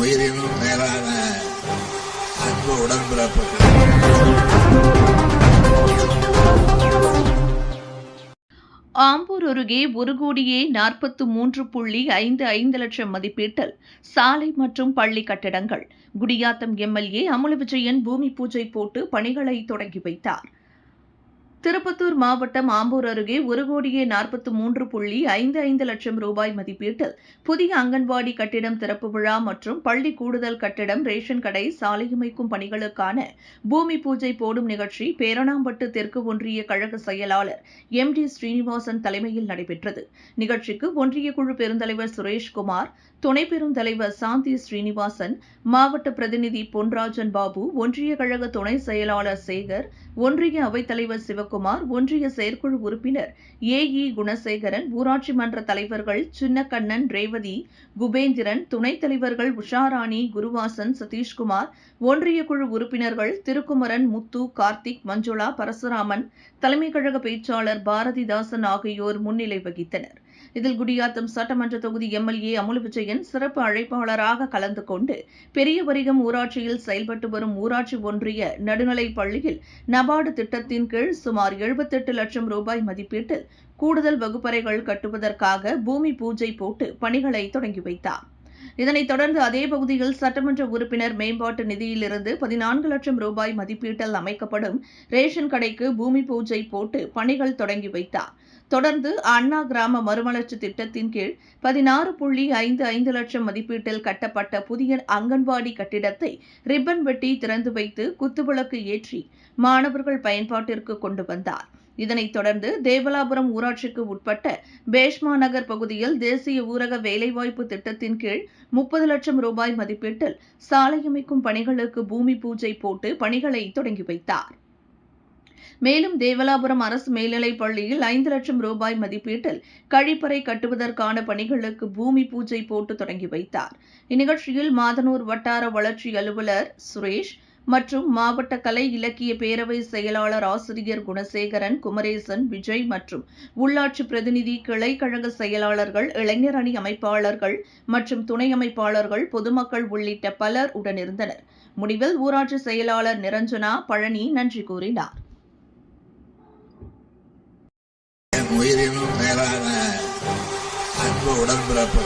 உயிரினும் மேலான அன்பு உடன்பிறப்பு ஆம்பூர் அருகே ஒரு கோடியே நாற்பத்து மூன்று புள்ளி ஐந்து ஐந்து லட்சம் மதிப்பீட்டில் சாலை மற்றும் பள்ளி கட்டடங்கள். குடியாத்தம் எம்எல்ஏ அமுல விஜயன் பூமி பூஜை போட்டு பணிகளை தொடங்கி வைத்தார். திருப்பத்தூர் மாவட்டம் ஆம்பூர் அருகே ஒரு கோடியே நாற்பத்து மூன்று புள்ளி ஐந்து ஐந்து லட்சம் ரூபாய் மதிப்பீட்டில் புதிய அங்கன்வாடி கட்டிடம் திறப்பு விழா மற்றும் பள்ளி கூடுதல் கட்டிடம் ரேஷன் கடை சாலையமைக்கும் பணிகளுக்கான பூமி பூஜை போடும் நிகழ்ச்சி பேரணாம்பட்டு தெற்கு ஒன்றிய கழக செயலாளர் எம் டி ஸ்ரீனிவாசன் தலைமையில் நடைபெற்றது. நிகழ்ச்சிக்கு ஒன்றிய குழு பெருந்தலைவர் சுரேஷ்குமார் துணை பெருந்தலைவர் சாந்தி ஸ்ரீனிவாசன் மாவட்ட பிரதிநிதி பொன்ராஜன் பாபு ஒன்றிய கழக துணை செயலாளர் சேகர் ஒன்றிய அவைத்தலைவர் சிவகுமார் ஒன்றிய செயற்குழு உறுப்பினர் ஏ இ குணசேகரன் ஊராட்சி மன்ற தலைவர்கள் சின்னக்கண்ணன் ரேவதி குபேந்திரன் துணைத் தலைவர்கள் உஷாராணி குருவாசன் சதீஷ்குமார் ஒன்றிய குழு உறுப்பினர்கள் திருக்குமரன் முத்து கார்த்திக் மஞ்சுளா பரசுராமன் தலைமை கழக பேச்சாளர் பாரதிதாசன் ஆகியோர் முன்னிலை வகித்தனர். இதில் குடியாத்தம் சட்டமன்ற தொகுதி எம்எல்ஏ அமுல விஜயன் சிறப்பு அழைப்பாளராக கலந்து கொண்டு பெரியவரிகம் ஊராட்சியில் செயல்பட்டு வரும் ஊராட்சி ஒன்றிய நடுநிலைப் பள்ளியில் நபார்டு திட்டத்தின் கீழ் சுமார் எழுபத்தெட்டு லட்சம் ரூபாய் மதிப்பீட்டில் கூடுதல் வகுப்பறைகள் கட்டுவதற்காக பூமி பூஜை போட்டு பணிகளை தொடங்கி வைத்தார். இதனைத் தொடர்ந்து அதே பகுதியில் சட்டமன்ற உறுப்பினர் மேம்பாட்டு நிதியிலிருந்து பதினான்கு லட்சம் ரூபாய் மதிப்பீட்டில் அமைக்கப்படும் ரேஷன் கடைக்கு பூமி பூஜை போட்டு பணிகள் தொடங்கி வைத்தார். தொடர்ந்து அண்ணா கிராம மறுமலர்ச்சி திட்டத்தின் கீழ் பதினாறு புள்ளி ஐந்து ஐந்து லட்சம் மதிப்பீட்டில் கட்டப்பட்ட புதிய அங்கன்வாடி கட்டிடத்தை ரிப்பன் வெட்டி திறந்து வைத்து குத்துவிளக்கு ஏற்றி மாணவர்கள் பயன்பாட்டிற்கு கொண்டு வந்தார். இதனைத் தொடர்ந்து தேவலாபுரம் ஊராட்சிக்கு உட்பட்ட பேஷ்மா நகர் பகுதியில் தேசிய ஊரக வேலைவாய்ப்பு திட்டத்தின் கீழ் முப்பது லட்சம் ரூபாய் மதிப்பீட்டில் சாலை அமைக்கும் பணிகளுக்கு பூமி பூஜை போட்டு பணிகளை தொடங்கி வைத்தார். மேலும் தேவலாபுரம் அரசு மேல்நிலைப் பள்ளியில் ஐந்து லட்சம் ரூபாய் மதிப்பீட்டில் கழிப்பறை கட்டுவதற்கான பணிகளுக்கு பூமி பூஜை போட்டு தொடங்கி வைத்தார். இந்நிகழ்ச்சியில் மாதனூர் வட்டார வளர்ச்சி அலுவலர் சுரேஷ் மற்றும் மாவட்ட கலை இலக்கிய பேரவை செயலாளர் ஆசிரியர் குணசேகரன் குமரேசன் விஜய் மற்றும் உள்ளாட்சி பிரதிநிதி கிளை கழக செயலாளர்கள் இளைஞர் அணி அமைப்பாளர்கள் மற்றும் துணை அமைப்பாளர்கள் பொதுமக்கள் உள்ளிட்ட பலர் உடனிருந்தனர். முடிவில் ஊராட்சி செயலாளர் நிரஞ்சனா பழனி நன்றி கூறினார். உயிரினும் மேலான அன்பு உடன்பிறப்பு